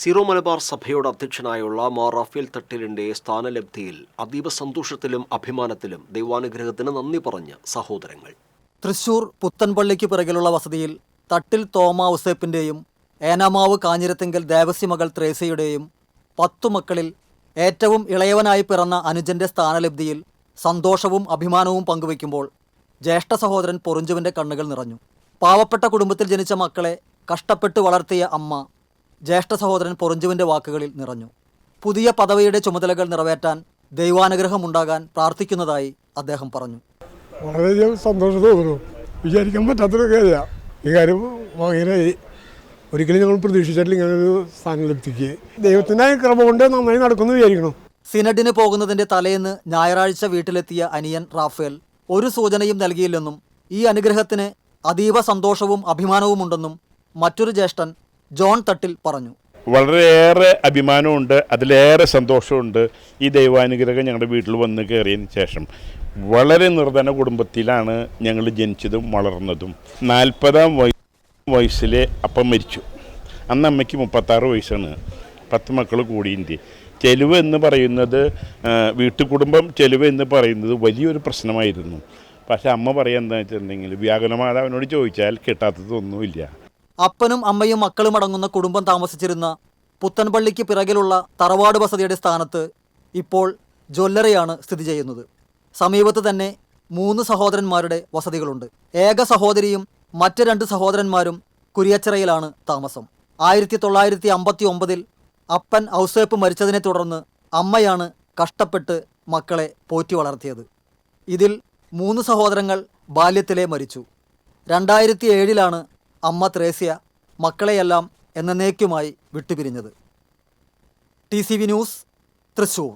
Zero Malabar സഭയുടെ അധ്യക്ഷനായുള്ള മാർ റാഫേൽ തട്ടിലിന്റെ സ്ഥാനലബ്ധിയിൽ അതീവ സന്തോഷത്തിലും അഭിമാനത്തിലും ദൈവാനുഗ്രഹത്തിന് നന്ദി പറഞ്ഞ് സഹോദരങ്ങൾ. തൃശൂർ പുത്തൻപള്ളിക്ക് പിറകിലുള്ള വസതിയിൽ തട്ടിൽ തോമ ഉസേപ്പിന്റെയും ഏനാമാവ് കാഞ്ഞിരത്തിങ്കൽ ദേവസ്യമകൾ ത്രേസയുടെയും പത്തു മക്കളിൽ ഏറ്റവും ഇളയവനായി പിറന്ന അനുജന്റെ സ്ഥാനലബ്ധിയിൽ സന്തോഷവും അഭിമാനവും പങ്കുവയ്ക്കുമ്പോൾ ജ്യേഷ്ഠ സഹോദരൻ പൊറിഞ്ചുവിന്റെ കണ്ണുകൾ നിറഞ്ഞു. പാവപ്പെട്ട കുടുംബത്തിൽ ജനിച്ച മക്കളെ കഷ്ടപ്പെട്ട് വളർത്തിയ അമ്മ ജ്യേഷ്ഠ സഹോദരൻ പൊറഞ്ചുവിന്റെ വാക്കുകളിൽ നിറഞ്ഞു. പുതിയ പദവിയുടെ ചുമതലകൾ നിറവേറ്റാൻ ദൈവാനുഗ്രഹമുണ്ടാകാൻ പ്രാർത്ഥിക്കുന്നതായി അദ്ദേഹം പറഞ്ഞു. വളരെയധികം സന്തോഷം തോന്നുന്നു. വിചാരിക്കാൻ പറ്റാത്തൊരു കാര്യമാണ് ഈ കാര്യം ഭയങ്കര ഒരിക്കലും ഞങ്ങൾ പ്രതീക്ഷിച്ചിട്ടില്ല ഇങ്ങനൊരു സ്ഥാനം ലഭിക്കുക ദൈവത്തിന്റെ ക്രമം കൊണ്ട് നന്നായി നടക്കുന്നു വിചാരിക്കണം സിനഡിന് പോകുന്നതിന്റെ തലേന്ന് ഞായറാഴ്ച വീട്ടിലെത്തിയ അനിയൻ റാഫേൽ ഒരു സൂചനയും നൽകിയില്ലെന്നും ഈ അനുഗ്രഹത്തിന് അതീവ സന്തോഷവും അഭിമാനവുമുണ്ടെന്നും മറ്റൊരു ജ്യേഷ്ഠൻ ജോൺ തട്ടിൽ പറഞ്ഞു. വളരെയേറെ അഭിമാനമുണ്ട് അതിലേറെ സന്തോഷമുണ്ട് ഈ ദൈവാനുഗ്രഹം ഞങ്ങളുടെ വീട്ടിൽ വന്ന് കയറിയതിന് ശേഷം. വളരെ നിർധന കുടുംബത്തിലാണ് ഞങ്ങൾ ജനിച്ചതും വളർന്നതും. നാൽപ്പതാം വയ വയസ്സിലെ അപ്പം മരിച്ചു. അന്ന് അമ്മയ്ക്ക് മുപ്പത്താറ് വയസ്സാണ്. പത്ത് മക്കൾ കൂടിയിന്റെ ചെലവ് എന്ന് പറയുന്നത് വീട്ടുകുടുംബം ചെലവ് എന്ന് പറയുന്നത് വലിയൊരു പ്രശ്നമായിരുന്നു. പക്ഷേ അമ്മ പറയുക എന്താ വെച്ചിട്ടുണ്ടെങ്കിൽ വ്യാകുലമാതാവിനോട് ചോദിച്ചാൽ കിട്ടാത്തതൊന്നുമില്ല. അപ്പനും അമ്മയും മക്കളും അടങ്ങുന്ന കുടുംബം താമസിച്ചിരുന്ന പുത്തൻപള്ളിക്ക് പിറകിലുള്ള തറവാട് വസതിയുടെ സ്ഥാനത്ത് ഇപ്പോൾ ജ്വല്ലറിയാണ് സ്ഥിതി ചെയ്യുന്നത്. സമീപത്ത് തന്നെ മൂന്ന് സഹോദരന്മാരുടെ വസതികളുണ്ട്. ഏക സഹോദരിയും മറ്റ് രണ്ട് സഹോദരന്മാരും കുരിയച്ചിറയിലാണ് താമസം. ആയിരത്തി തൊള്ളായിരത്തി അമ്പത്തി ഒമ്പതിൽ അപ്പൻ ഔസേപ്പ് മരിച്ചതിനെ തുടർന്ന് അമ്മയാണ് കഷ്ടപ്പെട്ട് മക്കളെ പോറ്റി വളർത്തിയത്. ഇതിൽ മൂന്ന് സഹോദരങ്ങൾ ബാല്യത്തിലെ മരിച്ചു. രണ്ടായിരത്തി ഏഴിലാണ് അമ്മ ത്രേസ്യ മക്കളെയെല്ലാം എന്നേക്കുമായി വിട്ടുപിരിഞ്ഞത്. T news Thrissur